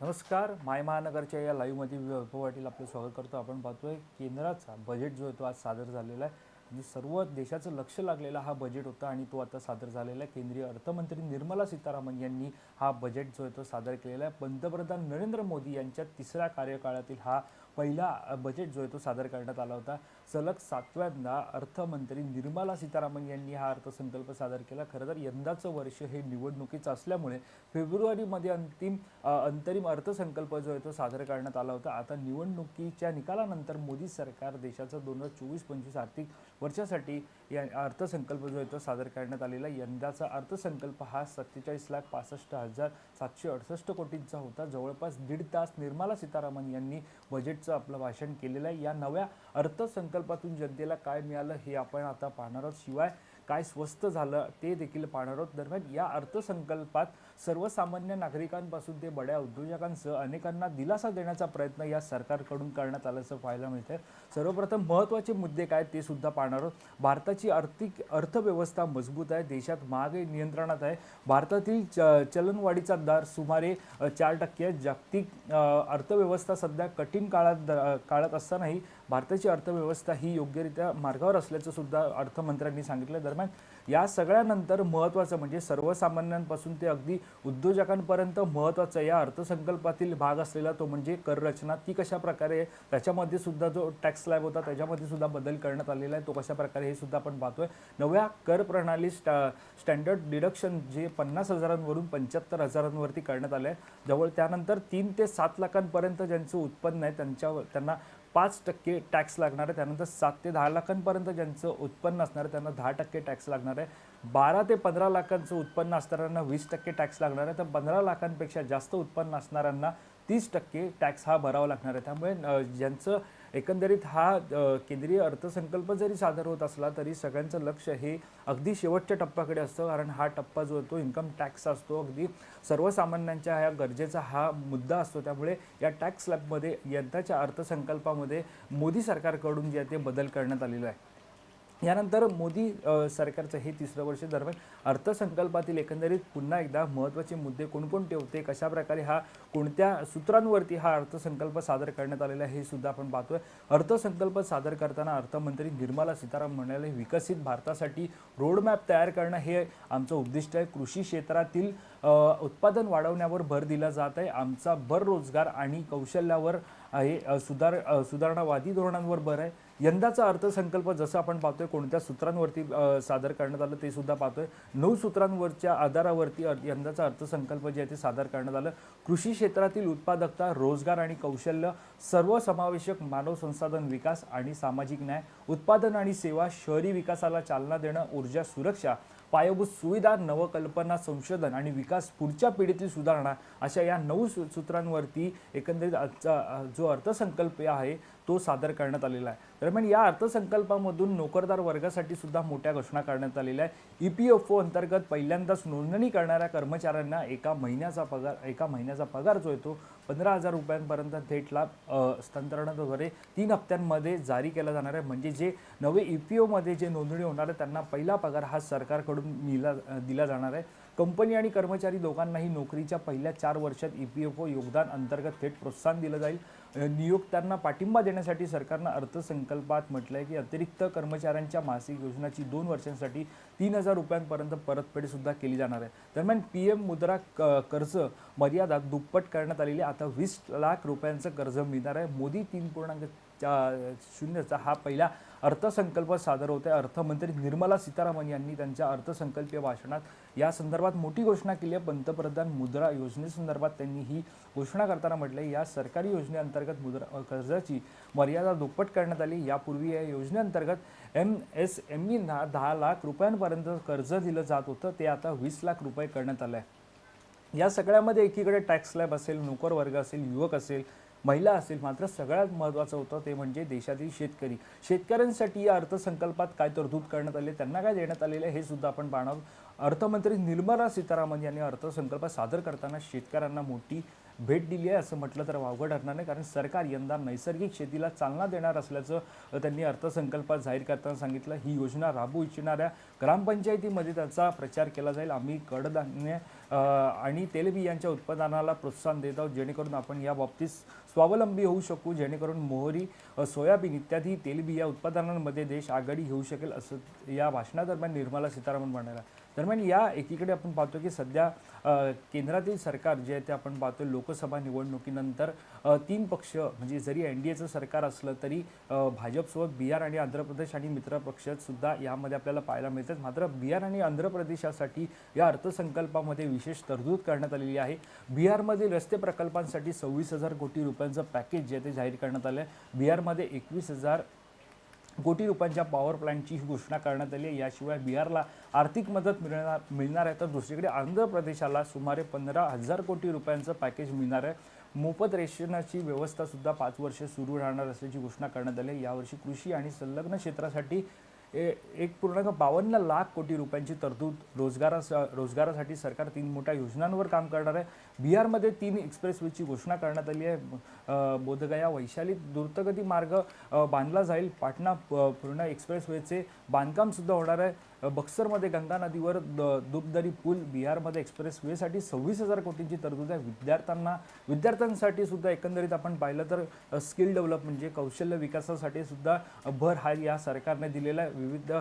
नमस्कार माय महानगरच्या या लाईव्हमध्ये मी वैभव पाटील आपलं स्वागत करतो. आपण पाहतोय केंद्राचा बजेट जो आहे तो आज सादर झालेला आहे. आणि सर्व देशाचं लक्ष लागलेला हा बजेट होता आणि तो आता सादर झालेला आहे. केंद्रीय अर्थमंत्री निर्मला सीतारामन यांनी हा बजेट जो आहे तो सादर केलेला आहे. पंतप्रधान नरेंद्र मोदी यांच्या तिसऱ्या कार्यकाळातील हा पहिला बजेट जो आहे तो सादर करण्यात आला होता. सलग सातव्यांदा अर्थमंत्री निर्मला सीतारामन यांनी हा अर्थसंकल्प सादर केला. खरं तर यंदाचं वर्ष हे निवडणुकीचं असल्यामुळे फेब्रुवारीमध्ये अंतिम अंतरिम अर्थसंकल्प जो आहे तो सादर करण्यात आला होता. आता निवडणुकीच्या निकालानंतर मोदी सरकार देशाचं दोन हजार चोवीस पंचवीस आर्थिक वर्षासाठी या अर्थसंकल्प जो आहे तो सादर करण्यात आलेला. यंदाचा अर्थसंकल्प हा सत्तेचाळीस लाख पासष्ट हजार सातशे अडुसष्ट कोटींचा होता. जवळपास दीड तास निर्मला सीतारामन यांनी बजेटचं आपलं भाषण केलेलं आहे. या नव्या अर्थसंकल्प अर्थसंकल्पातून जनतेला काय मिळालं हे आपण आता पाहणार आहोत. शिवाय काय स्वस्त झालं ते देखील पाहणार आहोत. दरम्यान या अर्थसंकल्पात सर्वसामान्य नागरिकांपासून ते बड्या उद्योजकांसह अनेकांना दिलासा देण्याचा प्रयत्न या सरकारकडून करण्यात आल्याचं पाहायला मिळतंय. सर्वप्रथम महत्त्वाचे मुद्दे काय ते सुद्धा पाहणार आहोत. भारताची आर्थिक अर्थव्यवस्था मजबूत आहे. देशात महागाई नियंत्रणात आहे. भारतातील च चलनवाढीचा दर सुमारे चार टक्के आहे. जागतिक अर्थव्यवस्था सध्या कठीण काळात द- काळात असतानाही भारताची अर्थव्यवस्था ही योग्यरित्या मार्गावर असल्याचं सुद्धा अर्थमंत्र्यांनी सांगितलं दरम्यान या सगळ्यानंतर महत्त्वाचं म्हणजे सर्वसामान्यांपासून ते अगदी उद्योजकांपर्यंत महत्त्वाचा या अर्थसंकल्पातील भाग असलेला तो म्हणजे कर रचना. ती कशा प्रकारे त्याच्यामध्ये सुद्धा जो टॅक्स स्लॅब होता त्याच्यामध्ये सुद्धा बदल करण्यात आलेला आहे तो कशा प्रकारे हे सुद्धा आपण पाहतोय. नव्या कर प्रणाली स्टा स्टँडर्ड डिडक्शन जे पन्नास हजारांवरून पंच्याहत्तर हजारांवरती करण्यात आलं आहे जवळ त्यानंतर तीन ते सात लाखांपर्यंत ज्यांचं उत्पन्न आहे त्यांच्यावर त्यांना पाच टक्के टॅक्स लागणार आहे. त्यानंतर सात ते दहा लाखांपर्यंत ज्यांचं उत्पन्न असणार आहे त्यांना दहा टक्के टॅक्स लागणार आहे. बारा ते पंधरा लाखांचं उत्पन्न असणाऱ्यांना वीस टक्के टॅक्स लागणार आहे. तर पंधरा लाखांपेक्षा जास्त उत्पन्न असणाऱ्यांना तीस टक्के टॅक्स हा भरावा लागणार आहे. त्यामुळे ज्यांचं एकंदरीत हा केंद्रीय अर्थसंकल्प जरी सादर होत असला तरी सगळ्यांचं लक्ष हे अगदी शेवटच्या टप्प्याकडे असतं. कारण हा टप्पा जो तो इन्कम टॅक्स असतो अगदी सर्वसामान्यांच्या ह्या गरजेचा हा मुद्दा असतो. त्यामुळे या टॅक्स स्लॅबमध्ये यंदाच्या अर्थसंकल्पामध्ये मोदी सरकारकडून जे आहे ते बदल करण्यात आलेला आहे. यानंतर मोदी सरकारचं हे तिसरं वर्ष दरम्यान अर्थसंकल्पातील एकंदरीत पुन्हा एकदा महत्त्वाचे मुद्दे कोणकोणते होते कशा प्रकारे हा कोणत्या सूत्रांवरती हा अर्थसंकल्प सादर करण्यात आलेला आहे हे सुद्धा आपण पाहतोय. अर्थसंकल्प सादर करताना अर्थमंत्री निर्मला सीतारामन म्हणाले विकसित भारतासाठी रोडमॅप तयार करणं हे आमचं उद्दिष्ट आहे. कृषी क्षेत्रातील उत्पादन वाढवण्यावर भर दिला जात आहे. आमचा भर रोजगार आणि कौशल्यावर आहे सुधार सुधारणावादी धोरणांवर भर आहे. यंदाचा अर्थसंकल्प जसं आपण पाहतोय कोणत्या सूत्रांवरती सादर करण्यात आलं ते सुद्धा पाहतोय. नऊ सूत्रांवरच्या आधारावरती यंदाचा अर्थसंकल्प जे आहे ते सादर करण्यात आलं. कृषी क्षेत्रातील उत्पादकता रोजगार आणि कौशल्य सर्वसमावेशक मानव संसाधन विकास आणि सामाजिक न्याय उत्पादन आणि सेवा शहरी विकासाला चालना देणं ऊर्जा सुरक्षा पायाभूत सुविधा नवकल्पना संशोधन आणि विकास पुढच्या पिढीतील सुधारणा अशा या नऊ सूत्रांवरती एकंदरीत आजचा जो अर्थसंकल्प आहे तो सादर करण्यात आलेला आहे. दरम्यान या अर्थसंकल्पामधून नोकरदार वर्गासाठी सुद्धा मोठ्या घोषणा करण्यात आलेल्या आहे ई पी एफ ओ अंतर्गत पहिल्यांदाच नोंदणी करणाऱ्या कर्मचाऱ्यांना एका महिन्याचा पगार एका महिन्याचा पगार जो आहे तो पंधरा हजार रुपयांपर्यंत थेट लाभ हस्तांतरणाद्वारे तीन हप्त्यांमध्ये जारी केला जाणार आहे. म्हणजे जे नवे ई पी ओमध्ये जे नोंदणी होणार आहे त्यांना पहिला पगार हा सरकारकडून मिला दिला जाणार आहे. कंपनी आणि कर्मचारी दोघांनाही नोकरीच्या पहिल्या चार वर्षात ई पी एफ ओ योगदान अंतर्गत थेट प्रोत्साहन दिलं जाईल. नियोक्त्यांना पाठिंबा देण्यासाठी सरकारनं अर्थसंकल्पात म्हटलं आहे की अतिरिक्त कर्मचाऱ्यांच्या मासिक योजनाची दोन वर्षांसाठी तीन हजार रुपयांपर्यंत परतफेडसुद्धा केली जाणार आहे. दरम्यान पी एम मुद्रा क कर्ज मर्यादा दुप्पट करण्यात आलेली आहे. आता वीस लाख रुपयांचं कर्ज मिळणार आहे. मोदी तीन पूर्णांक शून्यचा हा पहिला अर्थसंकल्प सादर होत आहे अर्थमंत्री निर्मला सीतारामन यांनी त्यांच्या अर्थसंकल्पीय भाषणात या संदर्भात मोठी घोषणा केली आहे. पंतप्रधान मुद्रा योजनेसंदर्भात त्यांनी ही घोषणा करताना म्हटलं या सरकारी योजनेअंतर्गत मुद्रा कर्जाची मर्यादा दुप्पट करण्यात आली. यापूर्वी या योजनेअंतर्गत एम एस एम ईना दहा लाख रुपयांपर्यंत कर्ज दिलं जात होतं. ते आता वीस लाख रुपये करण्यात आलं आहे या सगळ्यामध्ये एकीकडे टॅक्स स्लॅब असेल नोकर वर्ग असेल युवक असेल महिला असतील मात्र सगळ्यात महत्त्वाचं होतं ते म्हणजे देशातील शेतकरी. शेतकऱ्यांसाठी या अर्थसंकल्पात काय तरतूद करण्यात आली त्यांना काय देण्यात आलेलं आहे हे सुद्धा आपण पाहणार अर्थमंत्री निर्मला सीतारामन यांनी अर्थसंकल्प सादर करताना शेतकऱ्यांना मोठी भेट दिली आहे असं म्हटलं तर वावगं ठरणार नाही कारण सरकार यंदा नैसर्गिक शेतीला चालना देणार असल्याचं त्यांनी अर्थसंकल्पात जाहीर करताना सांगितलं. ही योजना राबवू इच्छिणाऱ्या ग्रामपंचायतीमध्ये त्याचा प्रचार केला जाईल. आम्ही कडधान्य आणि आणि तेलबियांच्या उत्पादनाला प्रोत्साहन देत आहोत जेणेकरून आपण या बाबतीत स्वावलंबी होऊ शकू जेणेकरून मोहरी सोयाबीन इत्यादी तेलबिया उत्पादनांमध्ये देश आघाडी घेऊ शकेल असं या भाषणादरम्यान निर्मला सीतारामन म्हणाल्या. दरम्यान या एकीकडे आपण पाहतो की सध्या केंद्रातील सरकार जे आहे ते आपण पाहतो लोकसभा निवडणुकीनंतर तीन पक्ष म्हणजे जरी एन डी एचं सरकार असलं तरी भाजपसोबत बिहार आणि आंध्र प्रदेश आणि मित्र पक्षसुद्धा यामध्ये आपल्याला पाहायला मिळतात. मात्र बिहार आणि आंध्र प्रदेशासाठी या अर्थसंकल्पामध्ये विशेष तरतूद करण्यात आलेली आहे. बिहारमधील रस्ते प्रकल्पांसाठी सव्वीस हजार कोटी रुपयांचं पॅकेज जे आहे ते जाहीर करण्यात आलं आहे बिहारमध्ये एकवीस हजार कोटी रुपयांच्या पॉवर प्लॅन्टची ही घोषणा करण्यात आली आहे. याशिवाय बिहारला आर्थिक मदत मिळणार मिळणार आहे. तर दुसरीकडे आंध्र प्रदेशाला सुमारे पंधरा हजार कोटी रुपयांचं पॅकेज मिळणार आहे. मोफत रेशनाची व्यवस्थासुद्धा पाच वर्ष सुरू राहणार असल्याची घोषणा करण्यात आली आहे. यावर्षी कृषी आणि संलग्न क्षेत्रासाठी एक पूर्णांक बावन्न लाख कोटी रुपयांची तरतूद रोजगारास रोजगारासाठी सरकार तीन मोठ्या योजनांवर काम करणार आहे. बिहारमध्ये तीन एक्सप्रेसवेची घोषणा करण्यात आली आहे. बोधगया वैशाली द्रुतगती मार्ग बांधला जाईल. पाटणा प- एक्सप्रेसवेचे बांधकामसुद्धा होणार आहे. बक्सरमध्ये गंगा नदीवर द- दुबदरी पूल बिहारमध्ये एक्सप्रेस वेसाठी सव्वीस हजार कोटींची तरतूद आहे. विद्यार्थ्यांना विद्यार्थ्यांसाठी सुद्धा एकंदरीत आपण पाहिलं तर स्किल डेव्हलप म्हणजे कौशल्य विकासासाठी सुद्धा भर हा या सरकारने दिलेला आहे. विविध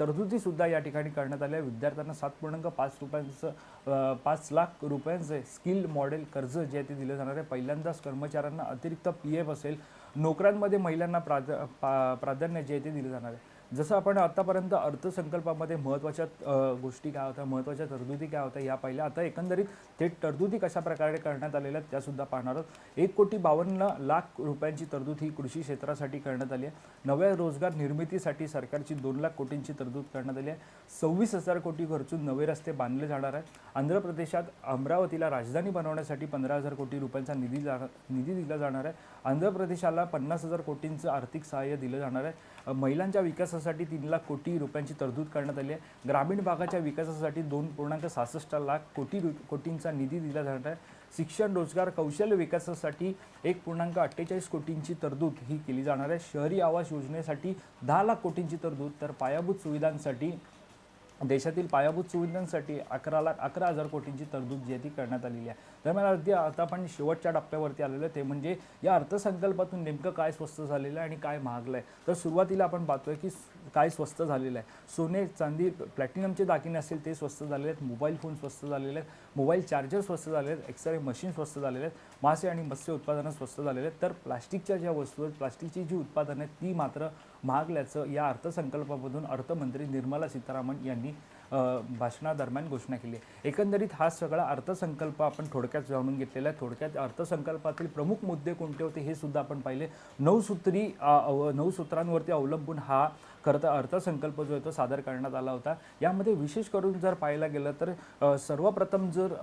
तरतुदीसुद्धा या ठिकाणी करण्यात आल्या आहे विद्यार्थ्यांना सात पूर्णांक पाच रुपयांचं पाच लाख रुपयांचे स्किल मॉडेल कर्ज जे आहे ते दिलं जाणार आहे. पहिल्यांदाच कर्मचाऱ्यांना अतिरिक्त पी एफ असेल. नोकऱ्यांमध्ये महिलांना प्राध पा- प्राधान्य जे आहे ते दिलं जाणार आहे. जसं आपण आतापर्यंत अर्थसंकल्पामध्ये महत्त्वाच्या गोष्टी काय होत्या महत्त्वाच्या तरतुदी काय होत्या या पहिल्या आता एकंदरीत थेट तरतुदी कशा प्रकारे करण्यात आलेल्या आहेत त्यासुद्धा पाहणार आहोत. एक कोटी बावन्न लाख रुपयांची तरतूद ही कृषी क्षेत्रासाठी करण्यात आली आहे. नव्या रोजगार निर्मितीसाठी सरकारची दोन लाख कोटींची तरतूद करण्यात आली आहे. सव्वीस हजार कोटी खर्चून नवे रस्ते बांधले जाणार आहेत. आंध्र प्रदेशात अमरावतीला राजधानी बनवण्यासाठी पंधरा हजार कोटी रुपयांचा निधी जा निधी दिला जाणार आहे. आंध्र प्रदेशाला पन्नास हजार कोटींचं आर्थिक सहाय्य दिलं जाणार आहे. महिलांच्या विकासासाठी तीन लाख कोटी रुपयांची तरतूद करण्यात आली आहे. ग्रामीण भागाच्या विकासासाठी दोन पूर्णांक सहासष्ट लाख कोटी रु कोटींचा निधी दिला जाणार आहे. शिक्षण रोजगार कौशल्य विकासासाठी एक पूर्णांक अठ्ठेचाळीस कोटींची तरतूद ही केली जाणार आहे. शहरी आवास योजनेसाठी दहा लाख कोटींची तरतूद तर पायाभूत सुविधांसाठी देशातील पायाभूत सुविधांसाठी अकरा लाख अकरा हजार कोटींची तरतूद जी आहे ती करण्यात आलेली आहे. दरम्यान अगदी आता आपण शेवटच्या टप्प्यावरती आलेलो आहे ते म्हणजे या अर्थसंकल्पातून नेमकं काय स्वस्त झालेलं आहे आणि काय महागलं आहे तर सुरुवातीला आपण पाहतोय की काय स्वस्त झालेलं आहे. सोने चांदी प्लॅटिनमचे दागिने असतील ते स्वस्त झालेले आहेत मोबाईल फोन स्वस्त झालेले आहेत मोबाईल चार्जर स्वस्त झालेले आहेत एक्सरे मशीन स्वस्त झालेले आहेत मासे आणि मत्स्य उत्पादनं स्वस्त झालेले आहेत. तर प्लास्टिकच्या ज्या वस्तू आहेत प्लास्टिकची जी उत्पादनं आहेत ती मात्र महागल्याचं या अर्थसंकल्पामधून अर्थमंत्री निर्मला सीतारामन यांनी भाषणादरम्यान घोषणा केली आहे. एकंदरीत हा सगळा अर्थसंकल्प आपण थोडक्यात जाणून घेतलेला आहे. थोडक्यात अर्थसंकल्पातील प्रमुख मुद्दे कोणते होते हे सुद्धा आपण पाहिले. नऊ सूत्री नऊ सूत्रांवरती अवलंबून हा खरं तर अर्थसंकल्प जो आहे तो सादर करण्यात आला होता. यामध्ये विशेष करून जर पाहायला गेलं तर सर्वप्रथम जर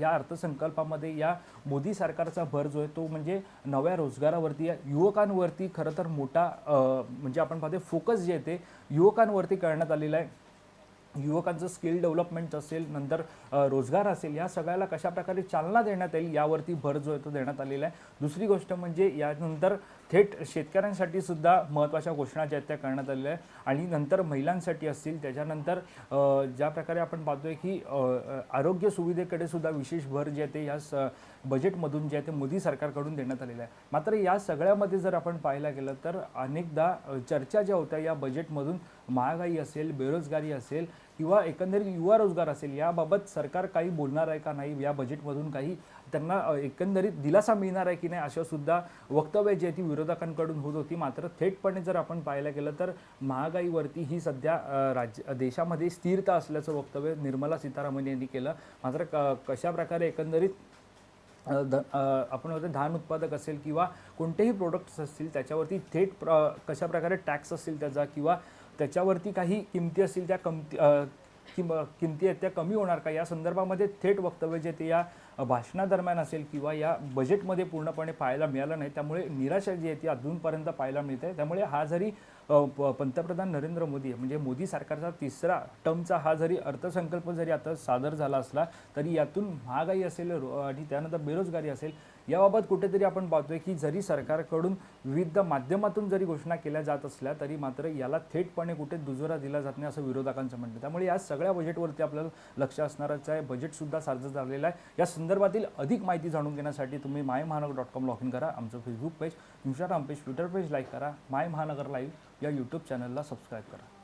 या अर्थसंकल्पामध्ये या मोदी सरकारचा भर जो आहे तो म्हणजे नव्या रोजगारावरती या युवकांवरती खरं तर मोठा म्हणजे आपण पाहतो फोकस जे आहे ते युवकांवरती करण्यात आलेला आहे. युवकांचं स्किल डेव्हलपमेंट असेल नंतर रोजगार असेल या सगळ्याला कशा प्रकारे चालना देण्यात येईल यावरती भर जो आहे तो देण्यात आलेला आहे. दुसरी गोष्ट म्हणजे यानंतर थेट शेतकऱ्यांसाठी सुद्धा महत्त्वाच्या घोषणा ज्या त्या करण्यात आलेल्या आहेत. आणि नंतर महिलांसाठी असतील त्याच्यानंतर ज्या प्रकारे आपण पाहतोय की आरोग्य सुविधेकडे सुद्धा विशेष भर जे आहे ते या स बजेटमधून जे आहे ते मोदी सरकारकडून देण्यात आलेलं आहे. मात्र या सगळ्यामध्ये जर आपण पाहायला गेलं तर अनेकदा चर्चा ज्या होत्या या बजेटमधून महागाई असेल बेरोजगारी असेल किंवा एकंदरीत युवा रोजगार असेल याबाबत सरकार काही बोलणार आहे का नाही या बजेटमधून काही त्यांना एकंदरीत दिलासा मिळणार आहे की नाही अशा सुद्धा वक्तव्य जी आहे ती विरोधकांकडून होत होती. मात्र थेटपणे जर आपण पाहायला गेलं तर महागाईवरती ही सध्या राज्य देशामध्ये स्थिरता असल्याचं वक्तव्य निर्मला सीतारामन यांनी केलं. मात्र क कशा प्रकारे एकंदरीत ध आपण म्हणतो धान उत्पादक असेल किंवा कोणतेही प्रोडक्ट्स असतील त्याच्यावरती थेट प्र कशा प्रकारे टॅक्स असतील त्याचा किंवा त्याच्यावरती काही किमती असतील त्या कमती किंम किमती आहेत त्या कमी होणार का? या संदर्भामध्ये थेट वक्तव्य जे ते या भाषणादरम्यान असेल किंवा या बजेटमध्ये पूर्णपणे पाहायला मिळालं नाही त्यामुळे निराशा जी आहे ती अजूनपर्यंत पाहायला मिळते. त्यामुळे हा जरी प- पंतप्रधान नरेंद्र मोदी म्हणजे मोदी सरकारचा तिसरा टर्मचा हा जरी अर्थसंकल्प जरी आता सादर झाला असला तरी यातून महागाई असेल रो- आणि त्यानंतर बेरोजगारी असेल याबाबत कुठेतरी आपण पाहतोय की जरी सरकारकडून विविध माध्यमातून जरी घोषणा केल्या जात असल्या तरी मात्र याला थेटपणे कुठे दुजोरा दिला जात नाही असं विरोधकांचं म्हणणं त्यामुळे या सगळ्या बजेटवरती आपल्याला लक्ष असणारच आहे. बजेटसुद्धा साजरं झालेलं आहे. या संदर्भातील अधिक माहिती जाणून घेण्यासाठी तुम्ही माय महानगर डॉट कॉम लॉग इन करा. आमचं Facebook page Instagram page Twitter page like करा. माय महानगर लाईव्ह या यूट्यूब चॅनलला सबस्क्राईब करा.